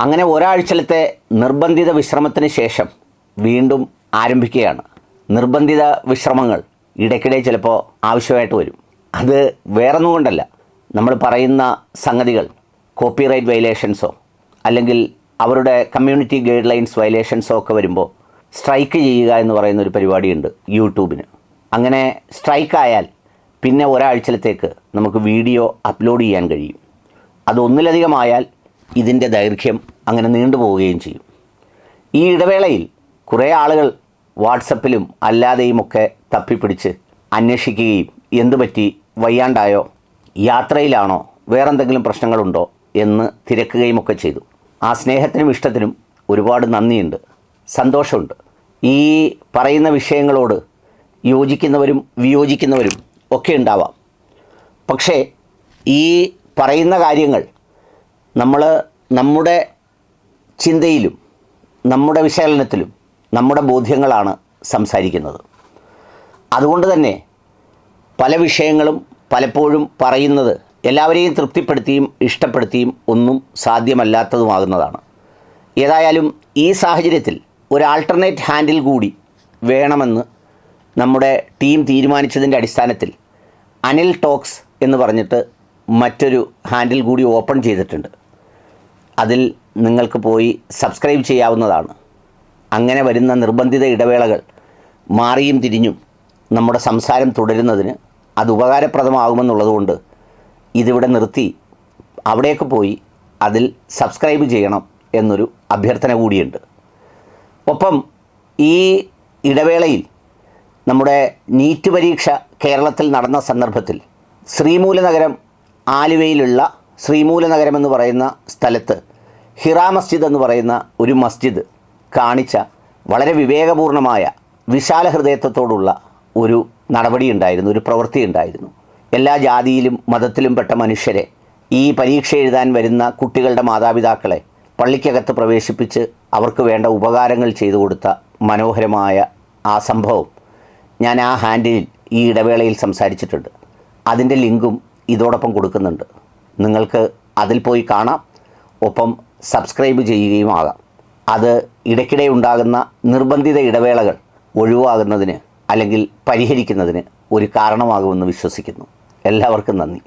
അങ്ങനെ ഒരാഴ്ചത്തെ നിർബന്ധിത വിശ്രമത്തിന് ശേഷം വീണ്ടും ആരംഭിക്കുകയാണ്. നിർബന്ധിത വിശ്രമങ്ങൾ ഇടയ്ക്കിടെ ചിലപ്പോൾ ആവശ്യമായിട്ട് വരും. അത് വേറൊന്നും കൊണ്ടല്ല. നമ്മൾ പറയുന്ന സംഗതികൾ കോപ്പിറൈറ്റ് വയലേഷൻസോ അല്ലെങ്കിൽ അവരുടെ കമ്മ്യൂണിറ്റി ഗൈഡ് ലൈൻസ് വയലേഷൻസോ ഒക്കെ വരുമ്പോൾ സ്ട്രൈക്ക് ചെയ്യുക എന്ന് പറയുന്ന ഒരു പരിപാടിയുണ്ട് യൂട്യൂബിന്. അങ്ങനെ സ്ട്രൈക്കായാൽ പിന്നെ ഒരാഴ്ചത്തേക്ക് നമുക്ക് വീഡിയോ അപ്ലോഡ് ചെയ്യാൻ കഴിയും. അത് ഒന്നിലധികമായാൽ ഇതിന്റെ ദൈർഘ്യം അങ്ങനെ നീണ്ടുപോവുകയും ചെയ്യും. ഈ ഇടവേളയിൽ കുറേ ആളുകൾ വാട്സപ്പിലും അല്ലാതെയുമൊക്കെ തപ്പിപ്പിടിച്ച് അന്വേഷിക്കുകയും എന്തുപറ്റി വയ്യാണ്ടായോ യാത്രയിലാണോ വേറെന്തെങ്കിലും പ്രശ്നങ്ങളുണ്ടോ എന്ന് തിരക്കുകയും ഒക്കെ ചെയ്തു. ആ സ്നേഹത്തിനും ഇഷ്ടത്തിനും ഒരുപാട് നന്ദിയുണ്ട് സന്തോഷമുണ്ട്. ഈ പറയുന്ന വിഷയങ്ങളോട് യോജിക്കുന്നവരും വിയോജിക്കുന്നവരും ഒക്കെ ഉണ്ടാവാം. പക്ഷേ ഈ പറയുന്ന കാര്യങ്ങൾ നമ്മൾ നമ്മുടെ ചിന്തയിലും നമ്മുടെ വിശകലനത്തിലും നമ്മുടെ ബോധ്യങ്ങളാണ് സംസാരിക്കുന്നത്. അതുകൊണ്ട് തന്നെ പല വിഷയങ്ങളും പലപ്പോഴും പറയുന്നത് എല്ലാവരെയും തൃപ്തിപ്പെടുത്തിയും ഇഷ്ടപ്പെടുത്തിയും ഒന്നും സാധ്യമല്ലാത്തതുമാകുന്നതാണ്. ഏതായാലും ഈ സാഹചര്യത്തിൽ ഒരു ആൾട്ടർനേറ്റ് ഹാൻഡിൽ കൂടി വേണമെന്ന് നമ്മുടെ ടീം തീരുമാനിച്ചതിന്റെ അടിസ്ഥാനത്തിൽ അനിൽ ടോക്സ് എന്ന് പറഞ്ഞിട്ട് മറ്റൊരു ഹാൻഡിൽ കൂടി ഓപ്പൺ ചെയ്തിട്ടുണ്ട്. അതിൽ നിങ്ങൾക്ക് പോയി സബ്സ്ക്രൈബ് ചെയ്യാവുന്നതാണ്. അങ്ങനെ വരുന്ന നിർബന്ധിത ഇടവേളകൾ മാറിയും തിരിഞ്ഞും നമ്മുടെ സംസാരം തുടരുന്നതിന് അത് ഉപകാരപ്രദമാകുമെന്നുള്ളതുകൊണ്ട് ഇതിവിടെ നിർത്തി. അവിടേക്ക് പോയി അതിൽ സബ്സ്ക്രൈബ് ചെയ്യണം എന്നൊരു അഭ്യർത്ഥന കൂടിയുണ്ട്. ഒപ്പം ഈ ഇടവേളയിൽ നമ്മുടെ നീറ്റ് പരീക്ഷ കേരളത്തിൽ നടന്ന സന്ദർഭത്തിൽ ശ്രീമൂലനഗരം ആലുവയിലുള്ള ശ്രീമൂലനഗരം എന്ന് പറയുന്ന സ്ഥലത്ത് ഹിറ മസ്ജിദ് എന്ന് പറയുന്ന ഒരു മസ്ജിദ് കാണിച്ച വളരെ വിവേകപൂർണമായ വിശാല ഹൃദയത്വത്തോടുള്ള ഒരു നടപടി ഉണ്ടായിരുന്നു ഒരു പ്രവൃത്തി ഉണ്ടായിരുന്നു എല്ലാ ജാതിയിലും മതത്തിലും പെട്ട മനുഷ്യരെ ഈ പരീക്ഷ എഴുതാൻ വരുന്ന കുട്ടികളുടെ മാതാപിതാക്കളെ പള്ളിക്കകത്ത് പ്രവേശിപ്പിച്ച് അവർക്ക് വേണ്ട ഉപകാരങ്ങൾ ചെയ്തു കൊടുത്ത മനോഹരമായ ആ സംഭവം ഞാൻ ആ ഹാൻഡിലിൽ ഈ ഇടവേളയിൽ സംസാരിച്ചിട്ടുണ്ട്. അതിന്റെ ലിങ്കും ഇതോടൊപ്പം കൊടുക്കുന്നുണ്ട്. നിങ്ങൾക്ക് അതിൽ പോയി കാണാം. ഒപ്പം സബ്സ്ക്രൈബ് ചെയ്യുകയും ആകാം. അത് ഇടയ്ക്കിടെ ഉണ്ടാകുന്ന നിർബന്ധിത ഇടവേളകൾ ഒഴിവാകുന്നതിന് അല്ലെങ്കിൽ പരിഹരിക്കുന്നതിന് ഒരു കാരണമാകുമെന്ന് വിശ്വസിക്കുന്നു. എല്ലാവർക്കും നന്ദി.